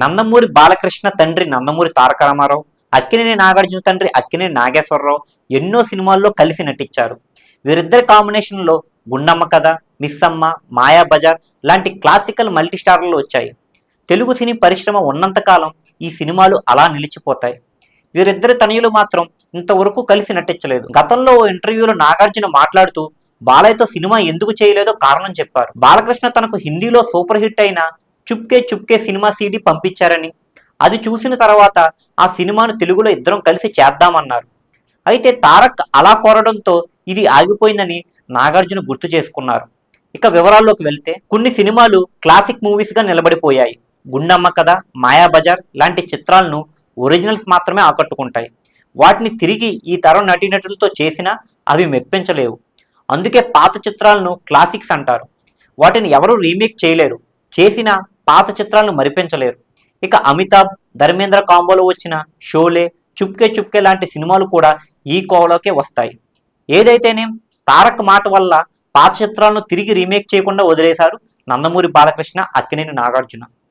నందమూరి బాలకృష్ణ తండ్రి నందమూరి తారక రామారావు అక్కినేని నాగార్జున తండ్రి అక్కినేని నాగేశ్వరరావు ఎన్నో సినిమాల్లో కలిసి నటించారు. వీరిద్దరి కాంబినేషన్లో గుండమ్మ కథ మిస్సమ్మ మాయా బజార్ లాంటి క్లాసికల్ మల్టీస్టార్లు వచ్చాయి. తెలుగు సినీ పరిశ్రమ ఉన్నంతకాలం ఈ సినిమాలు అలా నిలిచిపోతాయి. వీరిద్దరి తనయులు మాత్రం ఇంతవరకు కలిసి నటించలేదు. గతంలో ఓ ఇంటర్వ్యూలో నాగార్జున మాట్లాడుతూ బాలయ్యతో సినిమా ఎందుకు చేయలేదో కారణం చెప్పారు. బాలకృష్ణ తనకు హిందీలో సూపర్ హిట్ అయిన చుప్కే చుప్కే సినిమా సీడీ పంపించారని. అది చూసిన తర్వాత ఆ సినిమాను తెలుగులో ఇద్దరం కలిసి చేద్దామన్నారు. అయితే తారక్ అలా కోరడంతో ఇది ఆగిపోయిందని నాగార్జున గుర్తు చేసుకున్నారు. ఇక వివరాల్లోకి వెళ్తే కొన్ని సినిమాలు క్లాసిక్ మూవీస్గా నిలబడిపోయాయి. గుండమ్మ కథ మాయాబజార్ లాంటి చిత్రాలను ఒరిజినల్స్ మాత్రమే ఆకట్టుకుంటాయి. వాటిని తిరిగి ఈ తరం నటీనటులతో చేసినా అవి మెప్పించలేవు. అందుకే పాత చిత్రాలను క్లాసిక్స్ అంటారు. వాటిని ఎవరూ రీమేక్ చేయలేరు. చేసిన పాత చిత్రాలను మరిపించలేరు. ఇక అమితాబ్ ధర్మేంద్ర కాంబోలో వచ్చిన షోలే చుప్కే చుప్కే లాంటి సినిమాలు కూడా ఈ కోవలోకే వస్తాయి. ఏదైతేనే తారక్ మాట వల్ల పాత చిత్రాలను తిరిగి రీమేక్ చేయకుండా వదిలేశారు నందమూరి బాలకృష్ణ అక్కినేని నాగార్జున.